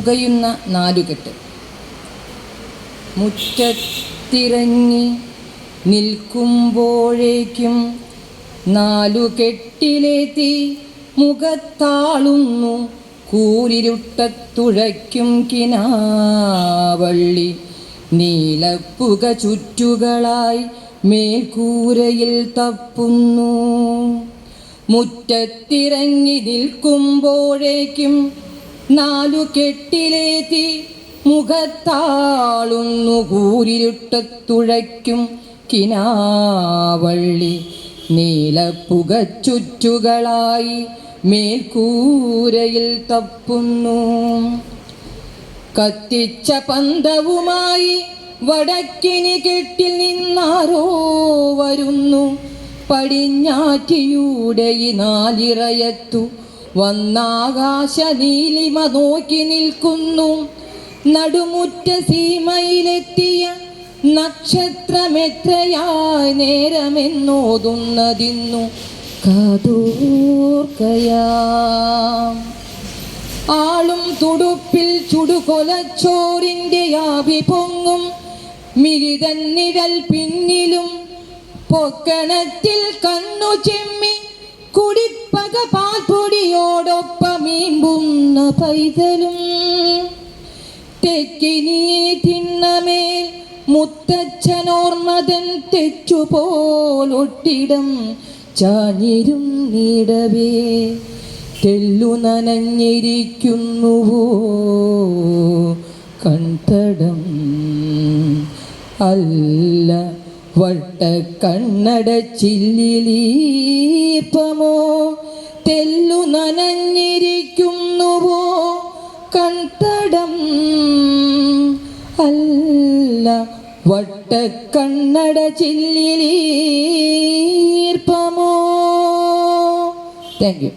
പുകയുന്ന നാലുകെട്ട്. മുറ്റത്തിറങ്ങി നിൽക്കുമ്പോഴേക്കും നാലുകെട്ടിലെത്തി മുഖത്താളുന്നു. കൂരിരുട്ടത്തുഴയ്ക്കും കിനാവള്ളി. നീലപ്പുക ചുറ്റുകളായി മേൽക്കൂരയിൽ തപ്പുന്നു. മുറ്റത്തിറങ്ങി നിൽക്കുമ്പോഴേക്കും നാലു കെട്ടിലേത്തി മുഖത്താളുന്നു കൂരിരുട്ടത്തുഴയ്ക്കും കിനാവള്ളി. നീലപ്പുക ചുറ്റുകളായി മേൽക്കൂരയിൽ തപ്പുന്നു. കത്തിച്ച പന്തവുമായി വടക്കിനി കെട്ടിൽ നിന്നാരോ വരുന്നു. പടിഞ്ഞാറ്റിയുടെ നാലിറയത്തു വന്നാകാശ നീലിമ നോക്കി നിൽക്കുന്നു. നടുമുറ്റ സീമയിലെത്തിയ നക്ഷത്രമെത്രയായി നേരമെന്നോതുന്നതിന്നു. ആളും തുടുപ്പിൽ ചുടുകൊലച്ചോറിന്റെ ആവി പൊങ്ങും. മിഴിതൻ നിഴൽ പിന്നിലും പൊക്കണത്തിൽ കണ്ണു ചെമ്മി കുടിപ്പക പാൽപ്പൊടിയോടൊപ്പമീമ്പുന്ന പൈതലും തെക്കിനി തിണ്ണമേൽ മുത്തച്ഛനോർമതൻ തെച്ചുപോലൊട്ടിടം ചാഞ്ഞിരും നീടവേ. തെല്ലു നനഞ്ഞിരിക്കുന്നുവോ കൺതടം അല്ല. വട്ട കണ്ണട ചില്ലിലീപ്പമോ തെല്ലു നനഞ്ഞിരിക്കുന്നുവോ അല്ല വട്ടക്കണ്ണട കണ്ണട ചില്ലിലീർപ്പമോ? Thank you